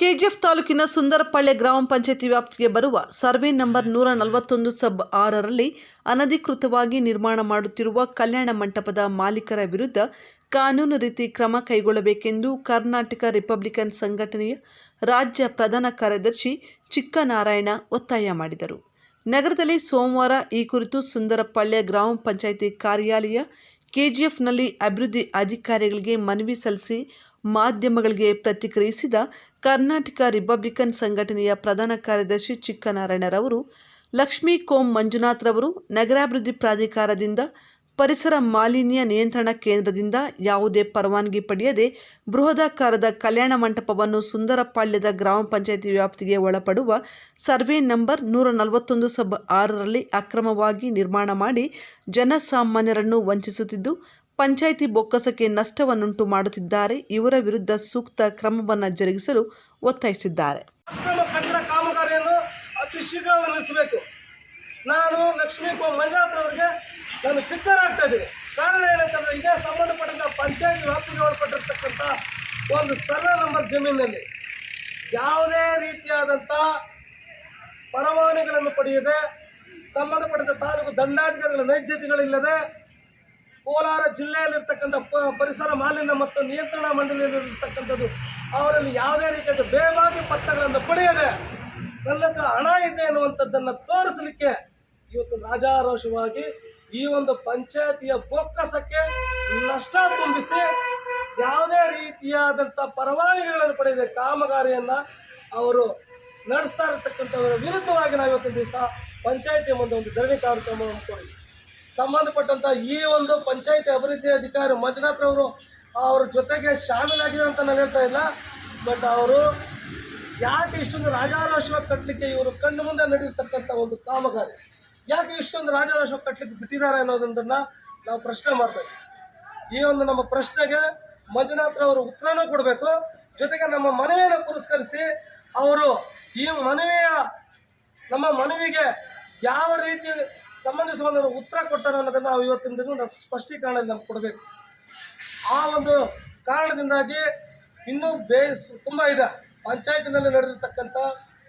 KGF ತಾಲೂಕಿನ ಸುಂದರಪಾಳ್ಯ ಗ್ರಾಮ ಪಂಚಾಯತಿ ವ್ಯಾಪ್ತಿಗೆ ಬರುವ ಸರ್ವೆ ನಂಬರ್ ನೂರ ನಲವತ್ತೊಂದು ಸಬ್ ಆರರಲ್ಲಿ ಅನಧಿಕೃತವಾಗಿ ನಿರ್ಮಾಣ ಮಾಡುತ್ತಿರುವ ಕಲ್ಯಾಣ ಮಂಟಪದ ಮಾಲೀಕರ ವಿರುದ್ಧ ಕಾನೂನು ರೀತಿ ಕ್ರಮ ಕೈಗೊಳ್ಳಬೇಕೆಂದು ಕರ್ನಾಟಕ ರಿಪಬ್ಲಿಕನ್ ಸಂಘಟನೆಯ ರಾಜ್ಯ ಪ್ರಧಾನ ಕಾರ್ಯದರ್ಶಿ ಚಿಕ್ಕನಾರಾಯಣ ಒತ್ತಾಯ ಮಾಡಿದರು. ನಗರದಲ್ಲಿ ಸೋಮವಾರ ಈ ಕುರಿತು ಸುಂದರಪಾಳ್ಯ ಗ್ರಾಮ ಪಂಚಾಯಿತಿ ಕಾರ್ಯಾಲಯ ಕೆಜಿಎಫ್ನಲ್ಲಿ ಅಭಿವೃದ್ಧಿ ಅಧಿಕಾರಿಗಳಿಗೆ ಮನವಿ ಸಲ್ಲಿಸಿ ಮಾಧ್ಯಮಗಳಿಗೆ ಪ್ರತಿಕ್ರಿಯಿಸಿದ ಕರ್ನಾಟಕ ರಿಪಬ್ಲಿಕನ್ ಸಂಘಟನೆಯ ಪ್ರಧಾನ ಕಾರ್ಯದರ್ಶಿ ಚಿಕ್ಕನಾರಾಯಣರವರು, ಲಕ್ಷ್ಮೀ ಕೋಂ ಮಂಜುನಾಥ್ರವರು ನಗರಾಭಿವೃದ್ಧಿ ಪ್ರಾಧಿಕಾರದಿಂದ ಪರಿಸರ ಮಾಲಿನ್ಯ ನಿಯಂತ್ರಣ ಕೇಂದ್ರದಿಂದ ಯಾವುದೇ ಪರವಾನಗಿ ಪಡೆಯದೆ ಬೃಹದಾಕಾರದ ಕಲ್ಯಾಣ ಮಂಟಪವನ್ನು ಸುಂದರಪಾಳ್ಯದ ಗ್ರಾಮ ಪಂಚಾಯಿತಿ ವ್ಯಾಪ್ತಿಗೆ ಒಳಪಡುವ ಸರ್ವೆ ನಂಬರ್ ನೂರ ನಲವತ್ತೊಂದು ಸಬ್ ಆರರಲ್ಲಿ ಅಕ್ರಮವಾಗಿ ನಿರ್ಮಾಣ ಮಾಡಿ ಜನಸಾಮಾನ್ಯರನ್ನು ವಂಚಿಸುತ್ತಿದ್ದು ಪಂಚಾಯಿತಿ ಬೊಕ್ಕಸಕ್ಕೆ ನಷ್ಟವನ್ನುಂಟು ಮಾಡುತ್ತಿದ್ದಾರೆ. ಇವರ ವಿರುದ್ಧ ಸೂಕ್ತ ಕ್ರಮವನ್ನು ಜರುಗಿಸಲು ಒತ್ತಾಯಿಸಿದ್ದಾರೆ. ನಾನು ಲಕ್ಷ್ಮೀ ಮಂಜುನಾಥ್ ಅವರಿಗೆ ನಾನು ಇದ್ದೀನಿ. ಕಾರಣ ಏನಂತಂದ್ರೆ ಇದೇ ಸಂಬಂಧಪಟ್ಟಂತ ಪಂಚಾಯತ್ ವ್ಯಾಪ್ತಿಗೆ ಒಳಪಟ್ಟಿರ್ತಕ್ಕಂಥ ಒಂದು ಸರ್ವೆ ನಂಬರ್ ಜಮೀನಿನಲ್ಲಿ ಯಾವುದೇ ರೀತಿಯಾದಂಥ ಪರವಾನಗಿಗಳನ್ನು ಪಡೆಯದೆ ಸಂಬಂಧಪಟ್ಟಂಥ ತಾಲೂಕು ದಂಡಾಧಿಕಾರಿಗಳ ನೈಜ್ಯತೆಗಳಿಲ್ಲದೆ ಕೋಲಾರ ಜಿಲ್ಲೆಯಲ್ಲಿರ್ತಕ್ಕಂಥ ಪರಿಸರ ಮಾಲಿನ್ಯ ಮತ್ತು ನಿಯಂತ್ರಣ ಮಂಡಳಿಯಲ್ಲಿರ್ತಕ್ಕಂಥದ್ದು, ಅವರಲ್ಲಿ ಯಾವುದೇ ರೀತಿಯಾದ ಬೇವಾಗಿ ಪತ್ರಗಳನ್ನು ಪಡೆಯದೆ ನನ್ನ ಹತ್ರ ಹಣ ಇದೆ ಅನ್ನುವಂಥದ್ದನ್ನು ತೋರಿಸಲಿಕ್ಕೆ ಇವತ್ತು ರಾಜಾರೋಷವಾಗಿ ಈ ಒಂದು ಪಂಚಾಯತಿಯ ಬೊಕ್ಕಸಕ್ಕೆ ನಷ್ಟ ತುಂಬಿಸಿ ಯಾವುದೇ ರೀತಿಯಾದಂಥ ಪರವಾನಗಿಗಳನ್ನು ಪಡೆಯದೆ ಕಾಮಗಾರಿಯನ್ನು ಅವರು ನಡೆಸ್ತಾ ಇರತಕ್ಕಂಥವರ ವಿರುದ್ಧವಾಗಿ ನಾವು ಇವತ್ತು ದಿವಸ ಪಂಚಾಯತಿ ಮುಂದೆ ಒಂದು ಧರಣಿ ಕಾರ್ಯಕ್ರಮವನ್ನು ಹಮ್ಮಿಕೊಂಡಿದ್ದೀವಿ ಸಂಬಂಧಪಟ್ಟಂತ ಈ ಒಂದು ಪಂಚಾಯತಿ ಅಭಿವೃದ್ಧಿ ಅಧಿಕಾರಿ ಮಂಜುನಾಥ್ ಅವರು ಅವ್ರ ಜೊತೆಗೆ ಶಾಮೀಲಾಗಿದ್ದಾರೆ ಅಂತ ನಾನು ಹೇಳ್ತಾ ಇಲ್ಲ. ಬಟ್ ಅವರು ಯಾಕೆ ಇಷ್ಟೊಂದು ರಾಜಾರೋಷವಾಗಿ ಕಟ್ಟಲಿಕ್ಕೆ ಇವರು ಕಣ್ಣು ಮುಂದೆ ನಡೆಯತಕ್ಕಂಥ ಒಂದು ಕಾಮಗಾರಿ. ಯಾಕೆ ಇಷ್ಟೊಂದು ರಾಜಾರೋಷವಾಗಿ ಕಟ್ಟಲಿಕ್ಕೆ ಬಿಟ್ಟಿದ್ದಾರೆ ಅನ್ನೋದನ್ನ ನಾವು ಪ್ರಶ್ನೆ ಮಾಡ್ಬೇಕು. ಈ ಒಂದು ನಮ್ಮ ಪ್ರಶ್ನೆಗೆ ಮಂಜುನಾಥ್ ಅವರು ಉತ್ತರನೂ ಕೊಡಬೇಕು. ಜೊತೆಗೆ ನಮ್ಮ ಮನವಿಯನ್ನು ಪುರಸ್ಕರಿಸಿ ಅವರು ಈ ಮನವಿಯ ನಮ್ಮ ಮನವಿಗೆ ಯಾವ ರೀತಿ ಸಂಬಂಧಿಸುವ ಉತ್ತರ ಕೊಟ್ಟರು ಅನ್ನೋದನ್ನು ನಾವು ಇವತ್ತಿನ ದಿನ ನಾವು ಸ್ಪಷ್ಟೀಕರಣ ನಮ್ಗೆ ಕೊಡಬೇಕು. ಆ ಒಂದು ಕಾರಣದಿಂದಾಗಿ ಇನ್ನೂ ಬೇಸ್ ತುಂಬ ಇದೆ. ಪಂಚಾಯತಿನಲ್ಲಿ ನಡೆದಿರ್ತಕ್ಕಂಥ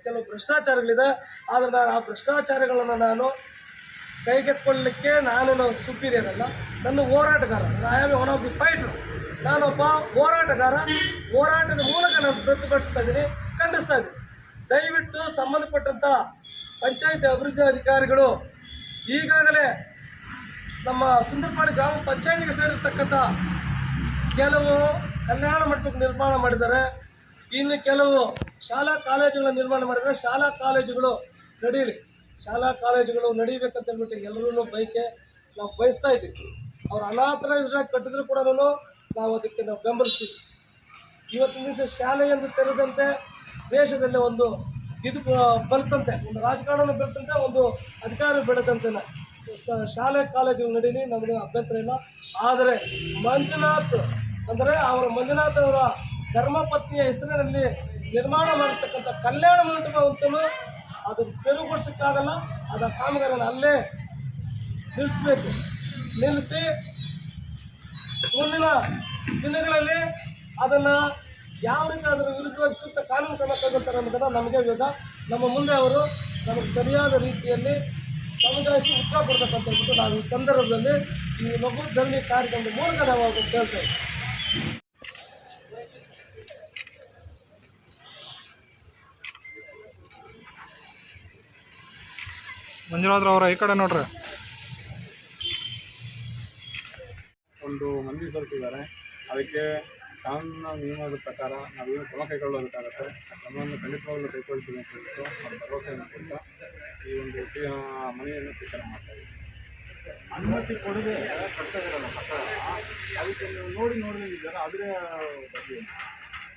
ಕೆಲವು ಭ್ರಷ್ಟಾಚಾರಗಳಿದೆ. ಆದರೆ ನಾನು ಆ ಭ್ರಷ್ಟಾಚಾರಗಳನ್ನು ನಾನು ಕೈಗೆತ್ಕೊಳ್ಳಲಿಕ್ಕೆ ನಾನೇನು ಸುಪೀರಿಯರ್ ಅಲ್ಲ ನನ್ನ ಹೋರಾಟಗಾರ I am one of the fighter ನಾನೊಬ್ಬ ಹೋರಾಟಗಾರ, ಹೋರಾಟದ ಮೂಲಕ ನಾನು ಪ್ರತಿಭಟಿಸ್ತಾ ಇದ್ದೀನಿ, ಖಂಡಿಸ್ತಾ ಇದ್ದೀನಿ. ದಯವಿಟ್ಟು ಸಂಬಂಧಪಟ್ಟಂಥ ಪಂಚಾಯಿತಿ ಅಭಿವೃದ್ಧಿ ಅಧಿಕಾರಿಗಳು ಈಗಾಗಲೇ ನಮ್ಮ ಸುಂದರಪಾಡಿ ಗ್ರಾಮ ಪಂಚಾಯತಿಗೆ ಸೇರಿರ್ತಕ್ಕಂಥ ಕೆಲವು ಕಲ್ಯಾಣ ಮಂಟಪಕ್ಕೆ ನಿರ್ಮಾಣ ಮಾಡಿದ್ದಾರೆ. ಇನ್ನು ಕೆಲವು ಶಾಲಾ ಕಾಲೇಜುಗಳ ನಿರ್ಮಾಣ ಮಾಡಿದರೆ ಶಾಲಾ ಕಾಲೇಜುಗಳು ನಡೀಲಿ. ಶಾಲಾ ಕಾಲೇಜುಗಳು ನಡೀಬೇಕಂತ ಹೇಳ್ಬಿಟ್ಟು ಎಲ್ಲರೂ ಬೈಕೆ ನಾವು ಬಯಸ್ತಾ ಇದ್ದೀವಿ. ಅವ್ರು ಅನಾಥರೈಸ್ಡ್ ಆಗಿ ಕಟ್ಟಿದ್ರು ಕೂಡ ನಾವು ಅದಕ್ಕೆ ನಾವು ಬೆಂಬಲಿಸ್ತೀವಿ. ಇವತ್ತಿನ ದಿವಸ ಶಾಲೆಯನ್ನು ತೆರೆದಂತೆ ದೇಶದಲ್ಲೇ ಒಂದು ಇದು ಬರ್ತಂತೆ ಒಂದು ರಾಜಕಾರಣ ಬರ್ತಂತೆ ಒಂದು ಅಧಿಕಾರ ಬೆಳೆದಂತೆ ಸ- ಶಾಲೆ ಕಾಲೇಜು ನಡೀಲಿ ನಮಗೆ ಅಭ್ಯಂತರ ಇಲ್ಲ ಆದರೆ, ಮಂಜುನಾಥ್ ಅಂದರೆ ಅವರ ಮಂಜುನಾಥ್ ಅವರ ಧರ್ಮಪತ್ನಿಯ ಹೆಸರಿನಲ್ಲಿ ನಿರ್ಮಾಣ ಮಾಡಿರ್ತಕ್ಕಂಥ ಕಲ್ಯಾಣ ಮಂಟಪ ಅಂತಲೂ ಅದು ತೆರವುಗೊಳಿಸೋಕ್ಕಾಗಲ್ಲ. ಅದರ ಕಾಮಗಾರಿಯನ್ನು ಅಲ್ಲೇ ನಿಲ್ಲಿಸಬೇಕು ನಿಲ್ಲಿಸಿ ಮುಂದಿನ ದಿನಗಳಲ್ಲಿ ಅದನ್ನು ಯಾವ ರೀತಿ ಅದರ ವಿರುದ್ಧವಾಗಿ ಸೂಕ್ತ ಕಾನೂನು ಕ್ರಮ ತಗೊಳ್ತಾರೆ ಅನ್ನೋದನ್ನು ನಮಗೆ ಇವಾಗ. ನಮ್ಮ ಮುಂದೆ ಅವರು ನಮಗೆ ಸರಿಯಾದ ರೀತಿಯಲ್ಲಿ ಸಮುದಾಯಕ್ಕೆ ಉತ್ತರ ಕೊಡ್ಬೇಕಂತ ಹೇಳ್ಬಿಟ್ಟು ನಾವು ಈ ಸಂದರ್ಭದಲ್ಲಿ ಈ ಮಗು ಧರಣಿ ಕಾರ್ಯಕ್ರಮದ ಮೂಲಕ ನಾವು ಅವ್ರಿಗೆ ಕೇಳ್ತೇವೆ ಮಂಜುನಾಥ್ ಅವರ ಈ ಕಡೆ ನೋಡ್ರಿ. ಒಂದು ಮಂದಿ ಸರ್ತಿದ್ದಾರೆ. ಅದಕ್ಕೆ ಕಾನೂನಿನ ನಿಯಮದ ಪ್ರಕಾರ ನಾವೇನು ಕ್ರಮ ಕೈಗೊಳ್ಳಬೇಕಾಗತ್ತೆ, ಆ ಕ್ರಮವನ್ನು ಖಂಡಿತವಾಗಲೂ ಕೈಗೊಳ್ತೀವಿ ಅಂತ ಹೇಳ್ಬಿಟ್ಟು ನಮ್ಮ ಭರವಸೆಯನ್ನು ಕೊಡ್ತಾ ಈ ಒಂದು ಮನೆಯನ್ನು ಸ್ವೀಕಾರ ಮಾಡ್ತಾ ಇದ್ದೀವಿ. ಅನುಮತಿ ಕೊಡದೆ ಕಟ್ತಾ ಇರಲ್ಲ ಅದಕ್ಕೆ ನೀವು ನೋಡಿ ನೋಡಿದ್ದೀರ ಅದರ ಬಗ್ಗೆ.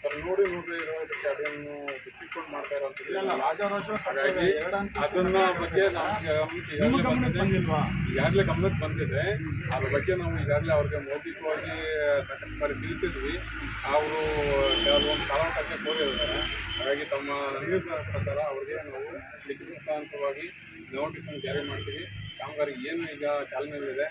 ಸರ್ ನೋಡಿ ನೋಡ್ರಿ ಇರೋದಕ್ಕೆ ಅದನ್ನು ಬಿಚ್ಚಿಟ್ಕೊಂಡು ಮಾಡ್ತಾ ಇರೋಂಥದ್ದು ಅದನ್ನ ಬಗ್ಗೆ ಈಗಾಗಲೇ ಗಮನಕ್ಕೆ ಬಂದಿದೆ. ಅದ್ರ ಬಗ್ಗೆ ನಾವು ಈಗಾಗಲೇ ಅವ್ರಿಗೆ ಮೌಖಿಕವಾಗಿ ಸಾಕಷ್ಟು ಬಾರಿ ತಿಳಿಸಿದ್ವಿ. ಅವರು ಕೆಲವೊಂದು ಕಾರಣಕ್ಕೆ ಕೋರಿದ್ದಾರೆ ಹಾಗಾಗಿ ತಮ್ಮ ನಿರ್ಧಾರ ಪ್ರಕಾರ ಅವ್ರಿಗೆ ನಾವು ಲಿಖಿತ ಮುಖಾಂತರವಾಗಿ ನೋಟಿಸನ್ನು ಜಾರಿ ಮಾಡ್ತೀವಿ. ಕಾಮಗಾರಿ ಏನು ಈಗ ಚಾಲನೆಯಲ್ಲಿದೆ